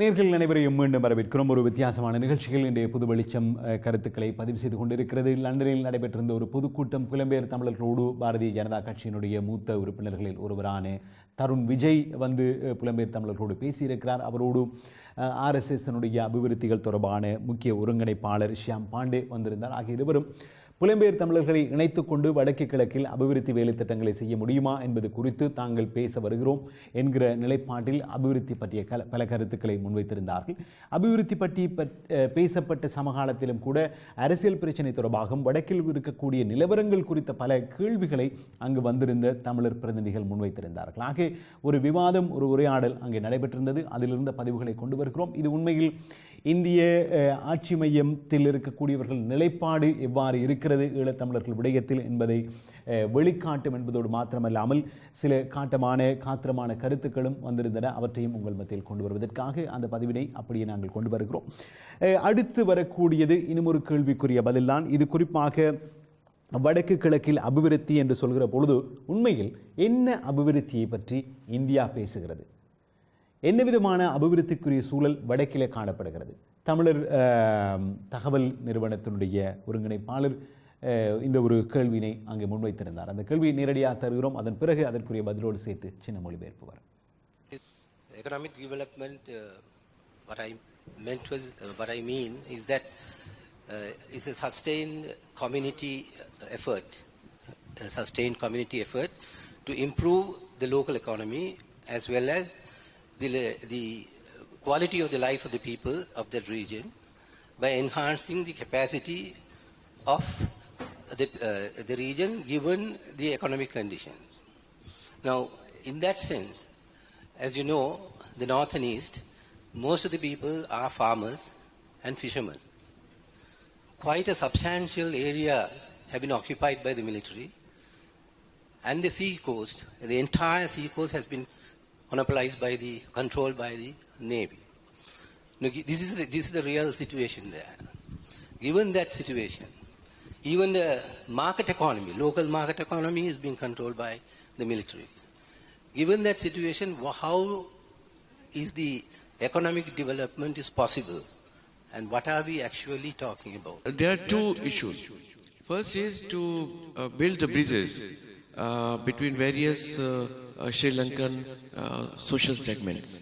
நேர்களில் அனைவரையும் மீண்டும் வரவேற்கிறோம். ஒரு வித்தியாசமான நிகழ்ச்சிகள். இன்றைய புது வெளிச்சம் கருத்துக்களை பதிவு செய்து கொண்டிருக்கிறது. லண்டனில் நடைபெற்றிருந்த ஒரு பொதுக்கூட்டம் புலம்பெயர் தமிழர்களோடு பாரதிய ஜனதா கட்சியினுடைய மூத்த உறுப்பினர்களில் ஒருவரான தருண் விஜய் வந்து புலம்பெயர் தமிழர்களோடு பேசியிருக்கிறார். அவரோடு ஆர்எஸ்எஸ்னுடைய அபிவிருத்திகள் தொடர்பான முக்கிய ஒருங்கிணைப்பாளர் ஷியாம் பாண்டே வந்திருந்தார். ஆகிய இருவரும் புலம்பெயர் தமிழர்களை இணைத்துக் கொண்டு வடக்கு கிழக்கில் அபிவிருத்தி வேலைத்திட்டங்களை செய்ய முடியுமா என்பது குறித்து தாங்கள் பேச வருகிறோம் என்கிற நிலைப்பாட்டில் அபிவிருத்தி பற்றிய கல- பல கருத்துக்களை முன்வைத்திருந்தார்கள். அபிவிருத்தி பற்றி பேசப்பட்ட சமகாலத்திலும் கூட அரசியல் பிரச்சினை தொடர்பாகவும் வடக்கில் இருக்கக்கூடிய நிலவரங்கள் குறித்த பல கேள்விகளை அங்கு வந்திருந்த தமிழர் பிரதிநிதிகள் முன்வைத்திருந்தார்கள். ஆக ஒரு விவாதம் ஒரு உரையாடல் அங்கே நடைபெற்றிருந்தது. அதிலிருந்த பதிவுகளை கொண்டு வருகிறோம். இது உண்மையில் இந்திய ஆட்சி மையத்தில் இருக்கக்கூடியவர்கள் நிலைப்பாடு எவ்வாறு இருக்கிறது? ஈழத்தமிழர்கள் விடயத்தில் என்பதை வெளிக்காட்டும் என்பதோடு மாத்திரமல்லாமல் சில காட்டமான காத்திரமான கருத்துக்களும் வந்திருந்தன. அவற்றையும் உங்கள் மத்தியில் கொண்டு வருவதற்காக அந்த பதிவினை அப்படியே நாங்கள் கொண்டு வருகிறோம். அடுத்து வரக்கூடியது இன்னும் கேள்விக்குரிய பதில்தான். இது குறிப்பாக வடக்கு கிழக்கில் அபிவிருத்தி என்று சொல்கிற பொழுது உண்மையில் என்ன அபிவிருத்தியை பற்றி இந்தியா பேசுகிறது? என்ன விதமான அபிவிருத்திக்குரிய சூழல் வடக்கிலே காணப்படுகிறது தமிழர் அஹ், தகவல் நிறுவனத்தினுடைய ஒருங்கிணைப்பாளர் அஹ், இந்த ஒரு கேள்வியினை அங்கே முன்வைத்திருந்தார் அந்த கேள்வியை நேரடியாக தருகிறோம் அதன் பிறகு அதற்குரிய பதிலோடு சேர்த்து சின்ன மொழிபெயர்ப்பு வரும் Economic development, uh, what I meant was, uh, what I mean is that uh, it's a sustained community effort, a sustained community effort to improve the local economy as well as the, the quality of the life of the people of that region by enhancing the capacity of the, uh, the region given the economic conditions. Now, in that sense, as you know, the north and east, most of the people are farmers and fishermen. Quite a substantial area have been occupied by the military, and the sea coast, the entire sea coast has been monopolized by the, controlled by the navy. Now, this is the, this is the real situation there. Given that situation, even the market economy, local market economy is being controlled by the military. Given that situation, how is the economic development is possible? And what are we actually talking about? There are two issues. First is to uh, build the bridges between various uh, uh, Sri Lankan uh, social segments.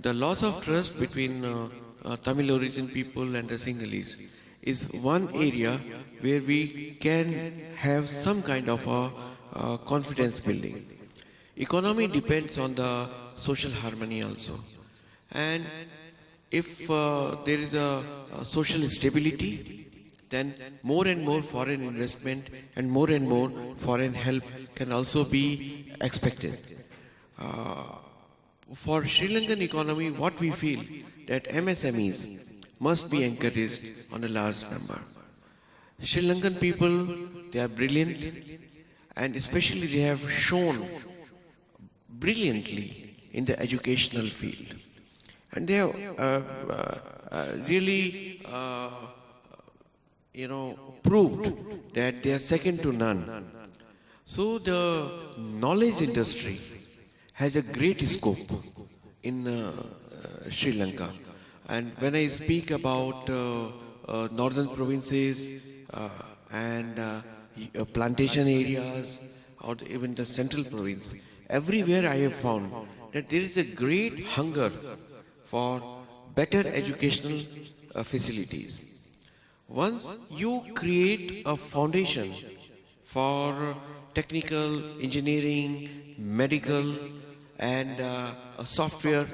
The loss of trust between uh, uh, Tamil origin people and the Sinhalese is one area where we can have some kind of a uh, confidence building. Economy depends on the social harmony also. And if uh, there is a, a social stability, then more and more foreign investment and more and more foreign help can also be expected. Uh, for Sri Lankan economy, what we feel that MSMEs must be encouraged on a large number. Sri Lankan people, they are brilliant and especially they have shown brilliantly in the educational field. And they have uh, uh, uh, really, uh, you know, proved that they are second to none. So the knowledge industry has a great scope in uh, uh, Sri Lanka. And when I speak about uh, uh, northern provinces uh, and uh, plantation areas or even the central province, everywhere I have found that there is a great hunger for better educational facilities. Once you create a foundation for technical, engineering, medical, and uh, software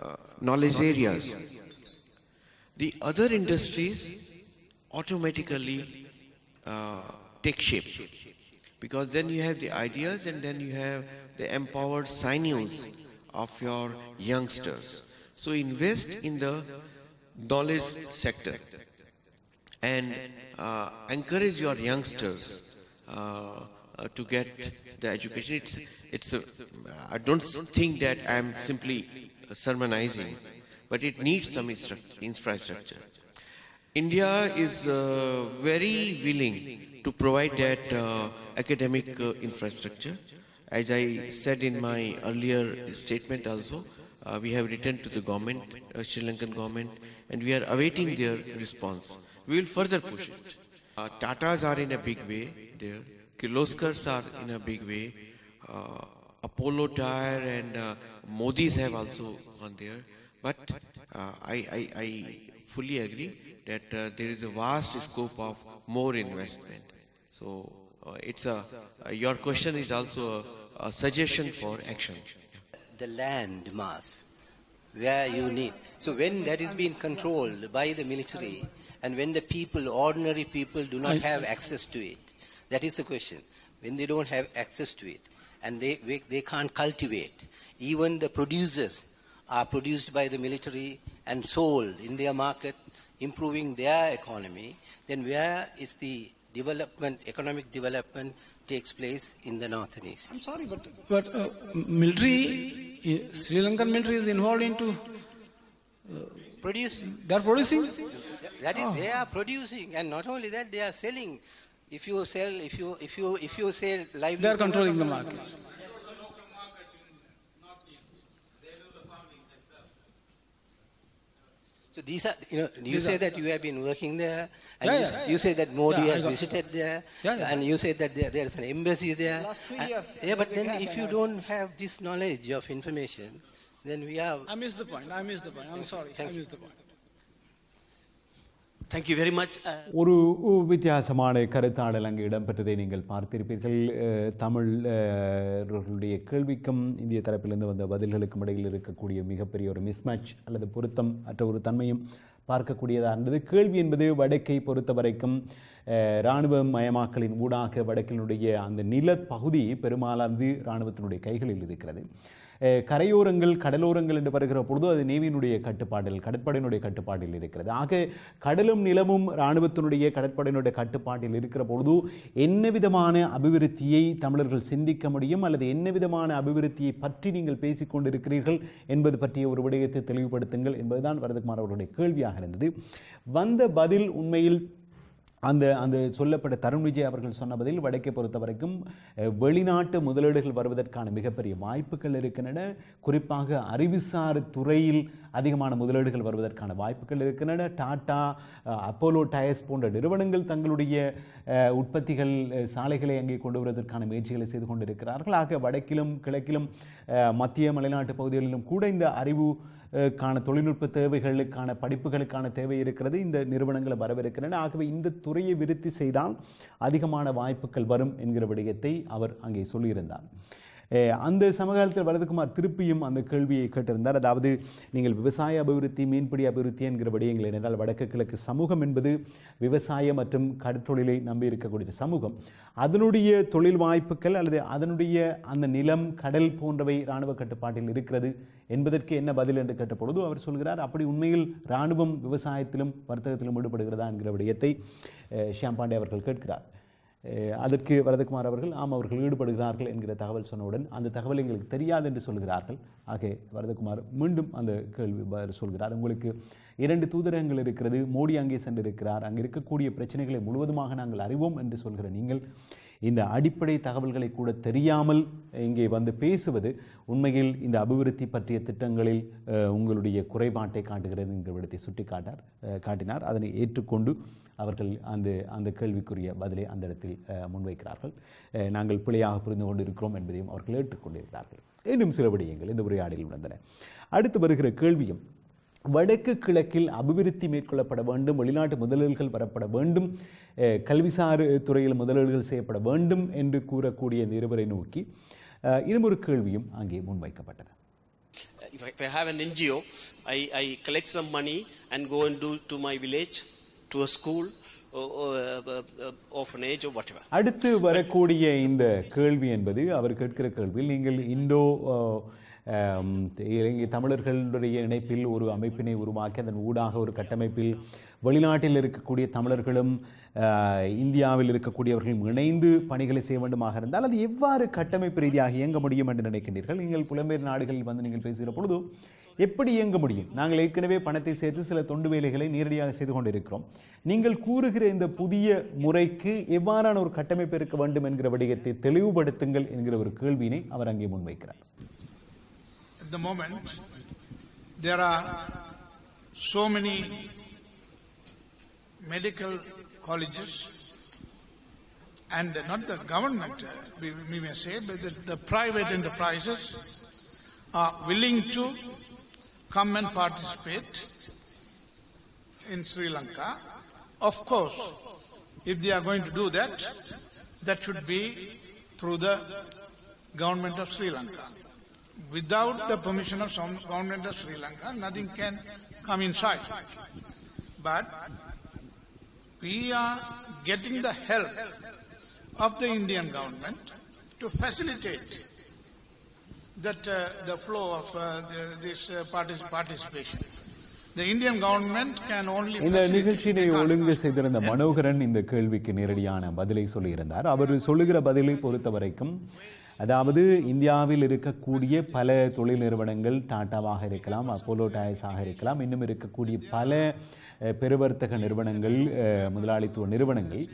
uh, knowledge areas, the other industries automatically uh, take shape because then you have the ideas and then you have the empowered sinews of your youngsters. So invest in the knowledge sector and uh, encourage your youngsters uh, uh, to get the education. It's, it's a, I don't think that I'm simply sermonizing, but it needs some infrastructure. India is uh, very willing to provide that uh, academic infrastructure. As I said in my earlier statement also, uh, we have written to the government, uh, Sri Lankan government, and we are awaiting their response. We will further push it. Uh, Tatas are in a big way there. Kirloskars are in a big way. Uh, Apollo Tire and uh, Modi's have also gone there. But uh, I, I, I fully agree that uh, there is a vast scope of more investment. So uh, it's a, uh, your question is also a, a suggestion for action. the land mass where you need. So when that is being controlled by the military and when the people, ordinary people do not have access to it, that is the question. When they don't have access to it and they, they, they can't cultivate, even the producers are produced by the military and sold in their market, improving their economy, then where is the development, economic development takes place in the north and east? I'm sorry, but but uh, military, uh, Sri Lankan military is involved into. Producing. They are producing. That is, they are producing, and not only that, they are selling. If you sell, if you if you if you sell live, They are controlling the markets. So these are, you know, you These say are- that you have been working there, and Yeah, you, yeah. you say that Modi Yeah, I has got- visited there, Yeah, yeah. and you say that there, there is an embassy there. Last three And- years, yeah, but we then have if an you don't have this knowledge of information, then we are. I missed the point. I missed the point. I'm sorry. Thank I you. missed the point. Thank you very uh, ஒரு வித்தியாசமான கருத்தாடல் அங்கு இடம்பெற்றதை நீங்கள் பார்த்திருப்பீர்கள். தமிழர்களுடைய கேள்விக்கும் இந்திய தரப்பிலிருந்து வந்த பதில்களுக்கும் இடையில் இருக்கக்கூடிய மிகப்பெரிய ஒரு மிஸ்மேட்ச் அல்லது பொருத்தம் அற்ற ஒரு தன்மையும் பார்க்கக்கூடியதாக இருந்தது. கேள்வி என்பது வடக்கை பொறுத்த வரைக்கும் இராணுவ மயமாக்கலின் ஊடாக வடக்கினுடைய அந்த நிலப்பகுதி பெரும்பாலானது இராணுவத்தினுடைய கைகளில் இருக்கிறது. கரையோரங்கள் கடலோரங்கள் என்று வருகிற பொழுது அது நேவியினுடைய கட்டுப்பாட்டில் கடற்படையினுடைய கட்டுப்பாட்டில் இருக்கிறது. ஆக கடலும் நிலமும் இராணுவத்தினுடைய கடற்படையினுடைய கட்டுப்பாட்டில் இருக்கிற பொழுது என்ன விதமான அபிவிருத்தியை தமிழர்கள் சிந்திக்க முடியும்? அல்லது என்ன விதமான அபிவிருத்தியை பற்றி நீங்கள் பேசிக்கொண்டிருக்கிறீர்கள் என்பது பற்றிய ஒரு விடயத்தை தெளிவுபடுத்துங்கள் என்பதுதான் வரதகுமார் அவர்களுடைய கேள்வியாக இருந்தது. வந்த பதில் உண்மையில் அந்த அந்த சொல்லப்பட்ட தருண் விஜய் அவர்கள் சொன்ன பதில் வடக்கை பொறுத்த வரைக்கும் வெளிநாட்டு முதலீடுகள் வருவதற்கான மிகப்பெரிய வாய்ப்புகள் இருக்கின்றன. குறிப்பாக அறிவுசார் துறையில் அதிகமான முதலீடுகள் வருவதற்கான வாய்ப்புகள் இருக்கின்றன. டாடா அப்போலோ டயர்ஸ் போன்ற நிறுவனங்கள் தங்களுடைய உற்பத்திகள் சாலைகளை அங்கே கொண்டு வருவதற்கான முயற்சிகளை செய்து கொண்டிருக்கிறார்கள். ஆக வடக்கிலும் கிழக்கிலும் மத்திய மலைநாட்டு பகுதிகளிலும் கூட இந்த அறிவு கான தொழில்நுட்ப தேவைகளுக்கான படிப்புகளுக்கான தேவை இருக்கிறது. இந்த நிறுவனங்களை வரவிருக்கின்றன ஆகவே இந்த துறையை விருத்தி செய்தால் அதிகமான வாய்ப்புகள் வரும் என்கிற விடயத்தை அவர் அங்கே சொல்லியிருந்தார். அந்த சமகாலத்தில் வரதுகுமார் திருப்பியும் அந்த கேள்வியை கேட்டிருந்தார். அதாவது நீங்கள் விவசாய அபிவிருத்தி மீன்பிடி அபிவிருத்தி என்கிற விடயங்கள் என்றால் வடக்கு கிழக்கு சமூகம் என்பது விவசாய மற்றும் கடற்தொழிலை நம்பி இருக்கக்கூடிய சமூகம். அதனுடைய தொழில் வாய்ப்புகள் அல்லது அதனுடைய அந்த நிலம் கடல் போன்றவை இராணுவ கட்டுப்பாட்டில் இருக்கிறது என்பதற்கு என்ன பதில் என்று கேட்டபொழுது அவர் சொல்கிறார் அப்படி உண்மையில் இராணுவம் விவசாயத்திலும் வர்த்தகத்திலும் ஈடுபடுகிறதா? என்கிற விடயத்தை ஷியாம் பாண்டே அவர்கள் கேட்கிறார். அதற்கு வரதகுமார் அவர்கள் ஆம் அவர்கள் ஈடுபடுகிறார்கள் என்கிற தகவல் சொன்னவுடன் அந்த தகவல் எங்களுக்கு தெரியாது என்று சொல்கிறார்கள் ஆகே வரதகுமார் மீண்டும் அந்த கேள்வி பதில் சொல்கிறார். உங்களுக்கு இரண்டு தூதரகங்கள் இருக்கிறது மோடி அங்கே சென்றிருக்கிறார். அங்கே இருக்கக்கூடிய பிரச்சனைகளை முழுவதுமாக நாங்கள் அறிவோம் என்று சொல்கிற நீங்கள் இந்த அடிப்படை தகவல்களை கூட தெரியாமல் இங்கே வந்து பேசுவது உண்மையில் இந்த அபிவிருத்தி பற்றிய திட்டங்களில் உங்களுடைய குறைபாட்டை காட்டுகிறது என்கிற விடத்தை சுட்டிக்காட்டார் காட்டினார். அதனை ஏற்றுக்கொண்டு அவர்கள் அந்த அந்த கேள்விக்குரிய பதிலை அந்த இடத்தில் முன்வைக்கிறார்கள். நாங்கள் பிழையாக புரிந்து கொண்டிருக்கிறோம் என்பதையும் அவர்கள் ஏற்றுக்கொண்டிருக்கிறார்கள் இன்னும் சில விடயங்கள் இந்த உரையாடலில் நடந்தன அடுத்து வருகிற கேள்வியும் வடக்கு கிழக்கில் அபிவிருத்தி மேற்கொள்ளப்பட வேண்டும் வெளிநாட்டு முதலீடுகள் வரப்பட வேண்டும் கல்விசார் துறையில் முதலீடுகள் செய்யப்பட வேண்டும் என்று கூறக்கூடிய இருவரை நோக்கி ஒரு கேள்வியும் அங்கே முன்வைக்கப்பட்டது if, I, if I have an NGO, I, I collect some money and go and do to my village, to a school, uh, orphanage, or whatever. அடுத்து வரக்கூடிய இந்த கேள்வி என்பது அவர் கேட்கிற கேள்வி நீங்கள் இந்தோ இலங்கை தமிழர்களுடைய இணைப்பில் ஒரு அமைப்பினை உருவாக்கி அதன் ஊடாக ஒரு கட்டமைப்பில் வெளிநாட்டில் இருக்கக்கூடிய தமிழர்களும் இந்தியாவில் இருக்கக்கூடியவர்களும் இணைந்து பணிகளை செய்ய வேண்டுமாக இருந்தால் அது எவ்வாறு கட்டமைப்பு ரீதியாக இயங்க முடியும் என்று நினைக்கின்றீர்கள்? நீங்கள் புலம்பெயர் நாடுகளில் வந்து நீங்கள் பேசுகிற பொழுது எப்படி இயங்க முடியும்? நாங்கள் ஏற்கனவே பணத்தை சேர்த்து சில தொண்டு வேலைகளை நேரடியாக செய்து கொண்டிருக்கிறோம். நீங்கள் கூறுகிற இந்த புதிய முறைக்கு எவ்வாறான ஒரு கட்டமைப்பு இருக்க வேண்டும் என்கிற விடயத்தை தெளிவுபடுத்துங்கள் என்கிற ஒரு கேள்வியினை அவர் அங்கே முன்வைக்கிறார். At the moment, there are so many medical colleges and not the government, we, we may say, but the, the private enterprises are willing to come and participate in Sri Lanka. Of course, if they are going to do that, that should be through the government of Sri Lanka. Without the permission of some government of Sri Lanka, nothing can come inside. But we are getting the help of the Indian government to facilitate that uh, the flow of uh, this uh, partic- participation. The Indian government can only இந்த. நிகழ்ச்சியினை ஒழுங்கு செய்திருந்த மனோகரன் இந்த கேள்விக்கு நேரடியான பதிலை சொல்லியிருந்தார் அவர் சொல்லுகிற பதிலை பொறுத்த வரைக்கும் அதாவது இந்தியாவில் இருக்கக்கூடிய பல தொழில் நிறுவனங்கள் டாட்டாவாக இருக்கலாம் அப்போலோ டயர்ஸாக இருக்கலாம். இன்னும் இருக்கக்கூடிய பல பெருவர்த்தக நிறுவனங்கள் முதலாளித்துவ நிறுவனங்கள்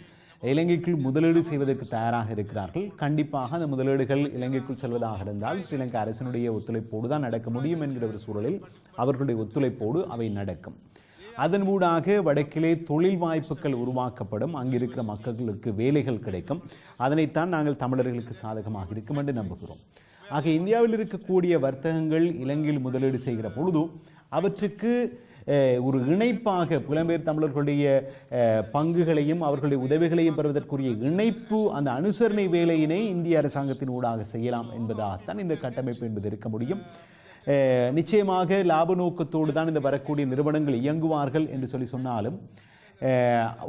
இலங்கைக்குள் முதலீடு செய்வதற்கு தயாராக இருக்கிறார்கள். கண்டிப்பாக அந்த முதலீடுகள் இலங்கைக்குள் செல்வதாக இருந்தால் ஸ்ரீலங்கா அரசினுடைய ஒத்துழைப்போடு தான் நடக்க முடியும் என்கிற ஒரு சூழலில் அவர்களுடைய ஒத்துழைப்போடு அவை நடக்கும். அதன் ஊடாக வடக்கிலே தொழில் வாய்ப்புகள் உருவாக்கப்படும். அங்கிருக்கிற மக்களுக்கு வேலைகள் கிடைக்கும். அதனைத்தான் நாங்கள் தமிழர்களுக்கு சாதகமாக இருக்கும் என்று நம்புகிறோம். ஆக இந்தியாவில் இருக்கக்கூடிய வர்த்தகங்கள் இலங்கையில் முதலீடு செய்கிற பொழுது அவற்றுக்கு ஒரு இணைப்பாக புலம்பெயர் தமிழர்களுடைய பங்குகளையும் அவர்களுடைய உதவிகளையும் பெறுவதற்குரிய இணைப்பு அந்த அனுசரணை வேலையினை இந்திய அரசாங்கத்தின் ஊடாக செய்யலாம் என்பதாகத்தான் இந்த கட்டமைப்பு என்பது இருக்க முடியும். நிச்சயமாக லாப நோக்கத்தோடு தான் இந்த வரக்கூடிய நிறுவனங்கள் இயங்குவார்கள் என்று சொல்லி சொன்னாலும்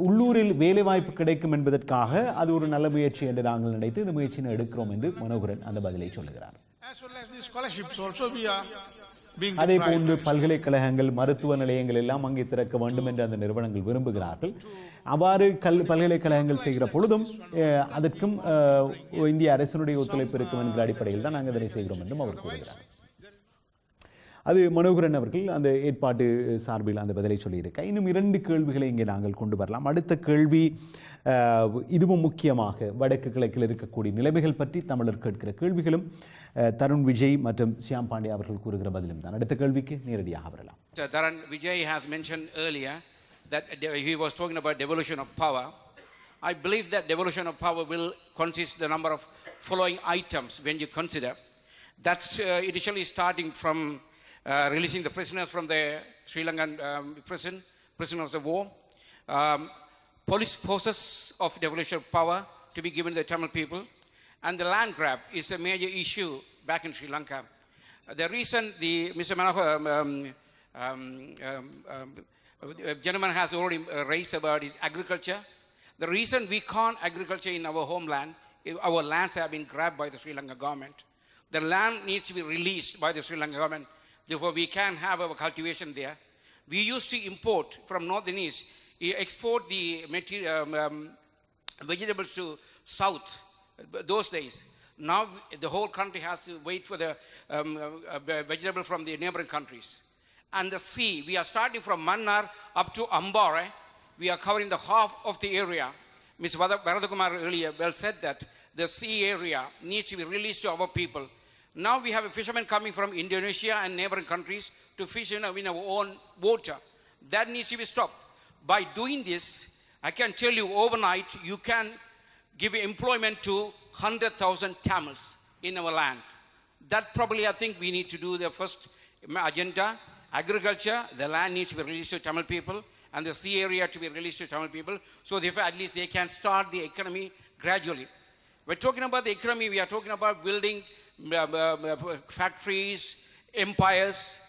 உள்ளூரில் வேலைவாய்ப்பு கிடைக்கும் என்பதற்காக அது ஒரு நல்ல முயற்சி என்று நாங்கள் நினைத்து இந்த முயற்சியை எடுக்கிறோம் என்று மனோகரன் அந்த பதிலை சொல்லுகிறார். அதே. போன்று பல்கலைக்கழகங்கள் மருத்துவ நிலையங்கள் எல்லாம் அங்கே திறக்க வேண்டும் என்று அந்த நிறுவனங்கள் விரும்புகிறார்கள். அவ்வாறு கல் பல்கலைக்கழகங்கள் செய்கிற பொழுதும் அதற்கும் இந்திய அரசினுடைய ஒத்துழைப்பு இருக்கும் என்கிற அடிப்படையில் தான் நாங்கள் இதனை செய்கிறோம் என்றும் அவர் கூறுகிறார். அது மனோகரன் அவர்கள் அந்த ஏற்பாட்டு சார்பில் அந்த பதிலை சொல்லியிருக்க இன்னும் இரண்டு கேள்விகளை இங்கே நாங்கள் கொண்டு வரலாம் அடுத்த கேள்வி இதுவும் முக்கியமாக வடக்கு கிழக்கில் இருக்கக்கூடிய நிலைமைகள் பற்றி தமிழர் கேட்கிற கேள்விகளும் தருண் விஜய் மற்றும் ஷியாம் பாண்டே அவர்கள் கூறுகிற பதிலும் தான் அடுத்த கேள்விக்கு நேரடியாக வரலாம் Tarun Vijay has mention earlier that he was talking about devolution of power. I believe that devolution of power will consist the number of following items when you consider that uh, initially starting from releasing the prisoners from the Sri Lankan um, prison, prisoners of war, um, police forces of devolution power to be given to the Tamil people, and the land grab is a major issue back in Sri Lanka. Uh, The reason the Mr. Manohar, um, um, um, um, um, uh, gentleman has already uh, raised about it, agriculture. The reason we can't agriculture in our homeland, our lands have been grabbed by the Sri Lanka government. The land needs to be released by the Sri Lanka government. Therefore, we can have our cultivation there. We used to import from north and east, export the material, um, um, vegetables to south uh, those days. Now the whole country has to wait for the um, uh, uh, vegetable from the neighboring countries. And the sea, we are starting from Mannar up to Ambare. We are covering the half of the area. Mr. Vada- Varadhakumar earlier well said that the sea area needs to be released to our people. Now we have a fisherman coming from Indonesia and neighboring countries to fish in our in our own water. That needs to be stopped. By doing this, I can tell you overnight, you can give employment to 100,000 Tamils in our land. That probably I think we need to do the first agenda. Agriculture, the land needs to be released to Tamil people and the sea area to be released to Tamil people. So therefore at least they can start the economy gradually. We're talking about the economy, we are talking about building Uh, uh, factories, empires.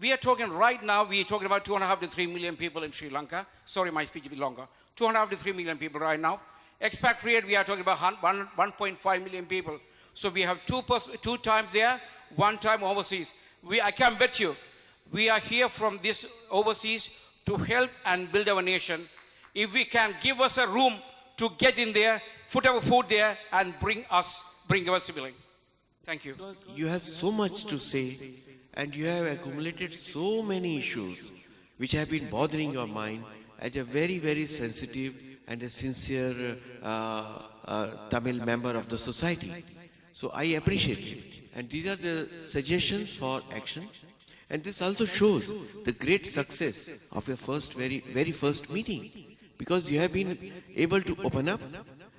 We are talking right now, we are talking about two and a half to three million people in Sri Lanka. Sorry, my speech will be longer. Two and a half to three million people right now. Expatriate, we are talking about one- 1.5 million people. So we have two, two times there, one time overseas. We, I can bet you, we are here from this overseas to help and build our nation. If we can give us a room to get in there, put our food there, and bring us, bring our sibling. Thank you. You have so much to say, and you have accumulated so many issues which have been bothering your mind as a very, very sensitive and a sincere uh, uh, Tamil member of the society. So I appreciate it. And these are the suggestions for action. And this also shows the great success of your first, very, very first meeting. Because you have been able to open up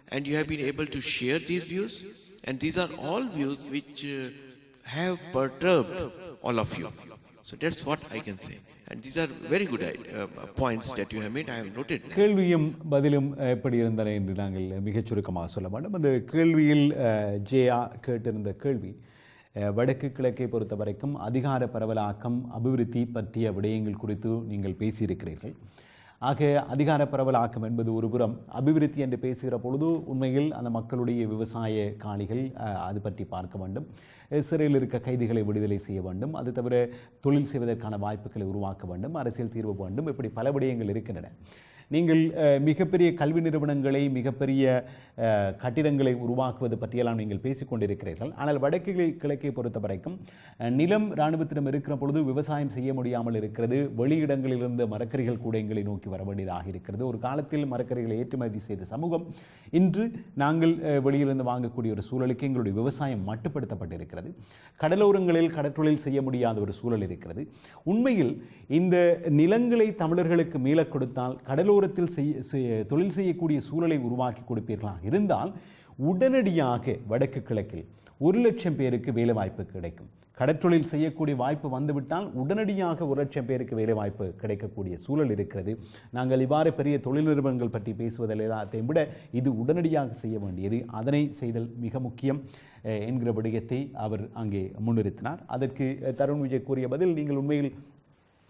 and you have been able to share these views. And these are all views which uh, have perturbed all of you. So that's what I can say. And these are very good uh, points that you have made. I have noted. கேள்வியும் பதிலும் uh, எப்படி இருந்தன என்று நாங்கள் மிகச் சுருக்கமாக சொல்ல வேண்டும் அந்த கேள்வியில் uh, அஹ், ஜெயா கேட்டிருந்த கேள்வி uh, வடக்கு கிழக்கை பொறுத்த வரைக்கும் அதிகார பரவலாக்கம் அபிவிருத்தி பற்றிய விடயங்கள் குறித்து நீங்கள் பேசியிருக்கிறீர்கள் ஆக அதிகார பரவலாக்கம் என்பது ஒரு புறம். அபிவிருத்தி என்று பேசுகிற பொழுது உண்மையில் அந்த மக்களுடைய விவசாய காணிகள் அது பற்றி பார்க்க வேண்டும். சிறையில் இருக்க கைதிகளை விடுதலை செய்ய வேண்டும். அது தவிர தொழில் செய்வதற்கான வாய்ப்புகளை உருவாக்க வேண்டும். அரசியல் தீர்வு வேண்டும். இப்படி பல விடயங்கள் இருக்கின்றன. நீங்கள் மிகப்பெரிய கல்வி நிறுவனங்களை மிகப்பெரிய கட்டிடங்களை உருவாக்குவது பற்றியெல்லாம் நீங்கள் பேசிக்கொண்டிருக்கிறீர்கள் ஆனால் வடக்கு கிழக்கை பொறுத்த வரைக்கும் நிலம் இராணுவத்திடம் இருக்கிற பொழுது விவசாயம் செய்ய முடியாமல் இருக்கிறது. வெளியிடங்களிலிருந்து மரக்கறிகள் கூட எங்களை நோக்கி வர வேண்டியதாக இருக்கிறது. ஒரு காலத்தில் மரக்கறிகளை ஏற்றுமதி செய்த சமூகம் இன்று நாங்கள் வெளியிலிருந்து வாங்கக்கூடிய ஒரு சூழலுக்கு எங்களுடைய விவசாயம் மட்டுப்படுத்தப்பட்டிருக்கிறது. கடலோரங்களில் கடற்றொழில் செய்ய முடியாத ஒரு சூழல் இருக்கிறது. உண்மையில் இந்த நிலங்களை தமிழர்களுக்கு மீளக் கொடுத்தால் கடலோரத்தில் செய்ய தொழில் செய்யக்கூடிய சூழலை உருவாக்கி கொடுப்பீர்களாக இருந்தால் உடனடியாக வடக்கு கிழக்கில் ஒரு லட்சம் பேருக்கு வேலைவாய்ப்பு கிடைக்கும். கடற்றொழில் செய்யக்கூடிய வாய்ப்பு வந்துவிட்டால் உடனடியாக ஒரு லட்சம் பேருக்கு வேலைவாய்ப்பு கிடைக்கக்கூடிய சூழல் இருக்கிறது. நாங்கள் இவ்வாறு பெரிய தொழில் நிறுவனங்கள் பற்றி பேசுவதில் எல்லாத்தையும் விட இது உடனடியாக செய்ய வேண்டியது. அதனை செய்தல் மிக முக்கியம் என்கிற விடயத்தை அவர் அங்கே முன்னிறுத்தினார். அதற்கு தருண் விஜய் கூறிய பதில் நீங்கள் உண்மையில்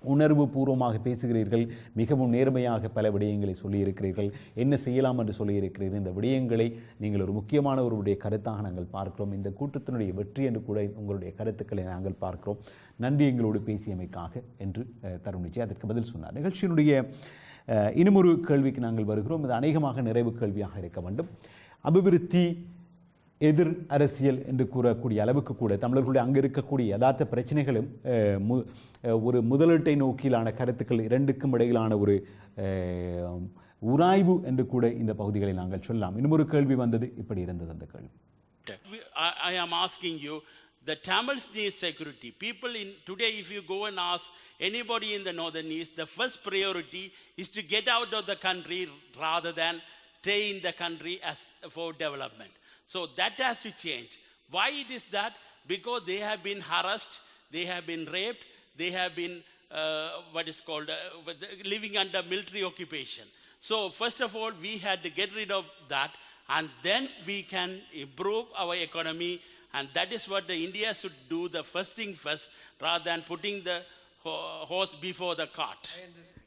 உணர்வு பூர்வமாக பேசுகிறீர்கள் மிகவும் நேர்மையாக பல விடயங்களை சொல்லியிருக்கிறீர்கள். என்ன செய்யலாம் என்று சொல்லியிருக்கிறீர்கள் இந்த விடயங்களை நீங்கள் ஒரு முக்கியமானவருடைய கருத்தாக நாங்கள் பார்க்கிறோம். இந்த கூட்டத்தினுடைய வெற்றி என்று கூட உங்களுடைய கருத்துக்களை நாங்கள் பார்க்கிறோம். நன்றி எங்களோடு பேசியமைக்காக என்று அஹ், அதற்கு பதில் சொன்னார். நிகழ்ச்சியினுடைய அஹ், இன்னுமொரு கேள்விக்கு நாங்கள் வருகிறோம். இது அநேகமாக நிறைவு கேள்வியாக இருக்க வேண்டும். அபிவிருத்தி எதிர் அரசியல் என்று கூறக்கூடிய அளவுக்கு கூட தமிழர்களுடைய அங்கு இருக்கக்கூடிய யதார்த்த பிரச்சனைகளும் அஹ், மு அஹ், ஒரு முதலீட்டை நோக்கிலான கருத்துக்கள் இரண்டுக்கும் இடையிலான ஒரு அஹ், உராய்வு என்று கூட இந்த பகுதிகளை நாங்கள் சொல்லலாம் இன்னும் ஒரு கேள்வி வந்தது இப்படி இருந்தது அந்த கேள்வி We- I, I am asking you, the Tamils need security. People in today, if you go and ask anybody in the northern east, the first priority is to get out of the country rather than stay in the country as for development. So that has to change. Why it is that? Because they have been harassed, they have been raped, they have been uh, what is called uh, living under military occupation. So first of all, we had to get rid of that, and then we can improve our economy, and that is what the India should do. The first thing first, rather than putting the horse before the cart.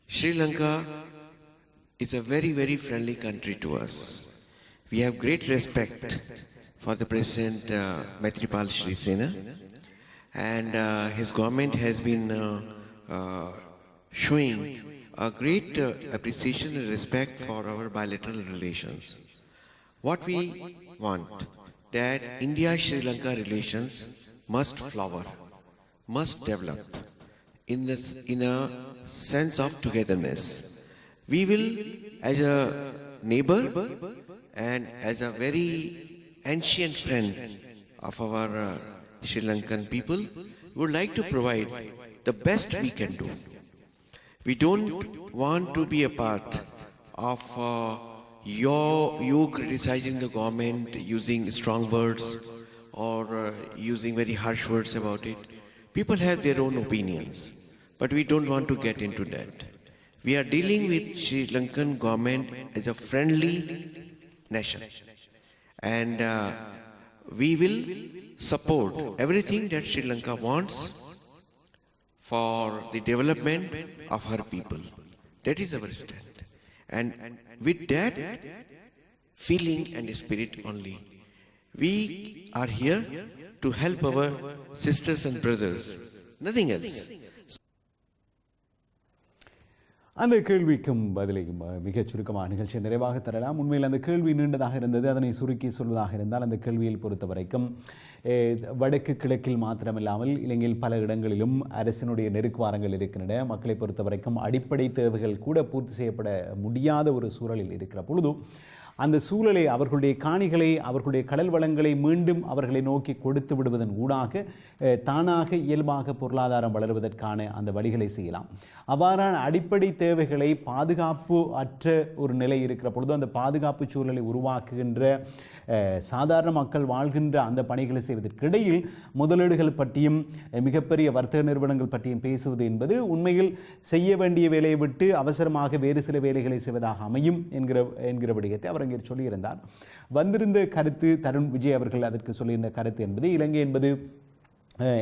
Sri Lanka is a very, very friendly country to us. We have great respect for the President uh, Maitripal Sri Sena, and uh, his government has been uh, uh, showing a great uh, appreciation and respect for our bilateral relations. What we want that India-Sri Lanka relations must flower, must develop in a, in a sense of togetherness. We will, as a neighbor and as a very ancient friend of our uh, Sri Lankan people, we would like to provide the best we can do. We don't want to be a part of uh, your you criticizing the government using strong words or uh, using very harsh words about it. People have their own opinions, but we don't want to get into that. We are dealing with Sri Lankan government as a friendly nation, and uh, we will support everything that Sri Lanka wants for the development of her people. That is our stand. And with that feeling and spirit only, We are here to help our sisters and brothers, nothing else. அந்த கேள்விக்கும் பதிலையும் மிகச் சுருக்கமாக நிகழ்ச்சியை நிறைவாக தரலாம். உண்மையில் அந்த கேள்வி நீண்டதாக இருந்தது. அதனை சுருக்கி சொல்வதாக இருந்தால் அந்த கேள்வியில் பொறுத்த வரைக்கும் வடக்கு கிழக்கில் மாத்திரமில்லாமல் இலங்கையில் பல இடங்களிலும் அரசினுடைய நெருக்குவாரங்கள் இருக்கின்றன. மக்களை பொறுத்த வரைக்கும் அடிப்படை தேவைகள் கூட பூர்த்தி செய்யப்பட முடியாத ஒரு சூழலில் இருக்கிற பொழுதும் அந்த சூழலை அவர்களுடைய காணிகளை அவர்களுடைய கடல் வளங்களை மீண்டும் அவர்களை நோக்கி கொடுத்து விடுவதன் ஊடாக தானாக இயல்பாக பொருளாதாரம் வளருவதற்கான அந்த வழிகளை செய்யலாம். அவ்வாறான அடிப்படை தேவைகளை பாதுகாப்பு அற்ற ஒரு நிலை இருக்கிற பொழுது அந்த பாதுகாப்பு சூழலை உருவாக்குகின்ற சாதாரண மக்கள் வாழ்கின்ற அந்த பணிகளை செய்வதற்கு இடையில் முதலீடுகள் பற்றியும் மிகப்பெரிய வர்த்தக நிறுவனங்கள் பற்றியும் பேசுவது என்பது உண்மையில் செய்ய வேண்டிய வேலையை விட்டு அவசரமாக வேறு சில வேலைகளை செய்வதாக அமையும் என்கிற என்கிற விடயத்தை அவர் அங்கே சொல்லியிருந்தார். வந்திருந்த கருத்து தருண் விஜய் அவர்கள் அதற்கு சொல்லியிருந்த கருத்து என்பது இலங்கை என்பது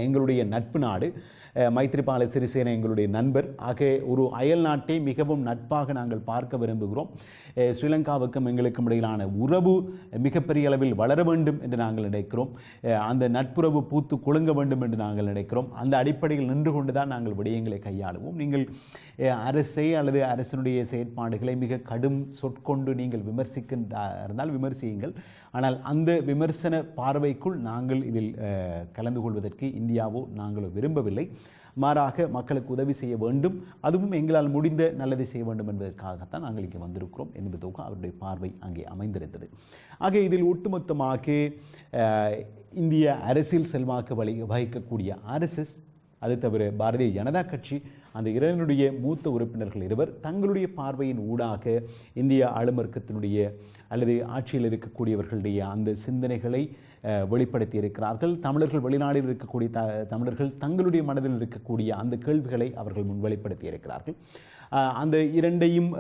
எங்களுடைய நட்பு நாடு. மைத்ரிபால சிறிசேன எங்களுடைய நண்பர். ஆக ஒரு அயல் நாட்டை மிகவும் நட்பாக நாங்கள் பார்க்க விரும்புகிறோம். ஸ்ரீலங்காவுக்கும் எங்களுக்கும் இடையிலான உறவு மிகப்பெரிய அளவில் வளர வேண்டும் என்று நாங்கள் நினைக்கிறோம். அந்த நட்புறவு பூத்து குலுங்க வேண்டும் என்று நாங்கள் நினைக்கிறோம். அந்த அடிப்படையில் நின்று கொண்டு தான் நாங்கள் விடயங்களை கையாளுவோம். நீங்கள் அரசை அல்லது அரசினுடைய செயற்பாடுகளை மிக கடும் சொற்கொண்டு நீங்கள் விமர்சிக்கின்ற இருந்தால் விமர்சியுங்கள். ஆனால் அந்த விமர்சன பார்வைக்குள் நாங்கள் இதில் கலந்து கொள்வதற்கு இந்தியாவோ நாங்களோ விரும்பவில்லை. மாறாக மக்களுக்கு உதவி செய்ய வேண்டும். அதுவும் எங்களால் முடிந்த நல்லதை செய்ய வேண்டும் என்பதற்காகத்தான் நாங்கள் இங்கே வந்திருக்கிறோம் என்பதோக அவருடைய பார்வை அங்கே அமைந்திருந்தது. ஆக இதில் ஒட்டுமொத்தமாக இந்திய அரசியல் செல்வாக்கு வழி வகிக்கக்கூடிய ஆர்எஸ்எஸ் அது தவிர பாரதிய ஜனதா கட்சி அந்த இரண்டுடைய மூத்த உறுப்பினர்கள் இருவர் தங்களுடைய பார்வையின் ஊடாக இந்திய ஆளுமர்க்கத்தினுடைய அல்லது ஆட்சியில் இருக்கக்கூடியவர்களுடைய அந்த சிந்தனைகளை வெளிப்படுத்தி இருக்கிறார்கள் தமிழர்கள் வெளிநாட்டில் இருக்கக்கூடிய த தமிழர்கள் தங்களுடைய மனதில் இருக்கக்கூடிய அந்த கேள்விகளை அவர்கள் முன் வெளிப்படுத்தி இருக்கிறார்கள் அந்த இரண்டையும்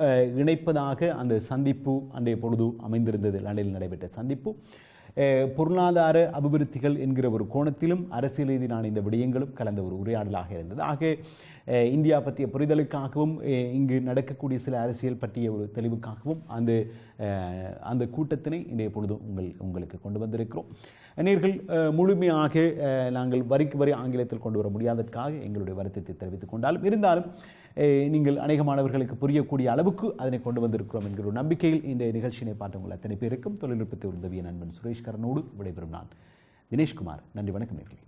இணைப்பதாக அந்த சந்திப்பு அன்றைய பொழுது அமைந்திருந்தது. லண்டனில் நடைபெற்ற சந்திப்பு. பொருளாதார அபிவிருத்திகள் என்கிற ஒரு கோணத்திலும் அரசியல் ரீதியிலான இந்த விடயங்களும் கலந்த ஒரு உரையாடலாக இருந்தது. ஆக இந்தியா பற்றிய புரிதலுக்காகவும் இங்கு நடக்கக்கூடிய சில அரசியல் பற்றிய ஒரு தெளிவுக்காகவும் அந்த அந்த கூட்டத்தினை இன்றைய பொழுது உங்கள் உங்களுக்கு கொண்டு வந்திருக்கிறோம். நேர்கள் முழுமையாக நாங்கள் வரிக்கு வரி ஆங்கிலத்தில் கொண்டு வர முடியாததற்காக எங்களுடைய வருத்தத்தை தெரிவித்துக் கொண்டாலும் இருந்தாலும் நீங்கள் அநேக மாணவர்களுக்கு புரியக்கூடிய அளவுக்கு அதனை கொண்டு வந்திருக்கிறோம் என்கிற ஒரு நம்பிக்கையில் இந்த நிகழ்ச்சியினை பார்த்தவங்கள் அத்தனை பேருக்கும் தொழில்நுட்பத்தை உதவிய நண்பன் சுரேஷ் கரனோடு விடைபெறும் நான் தினேஷ்குமார் நன்றி வணக்கம் நேர்களே.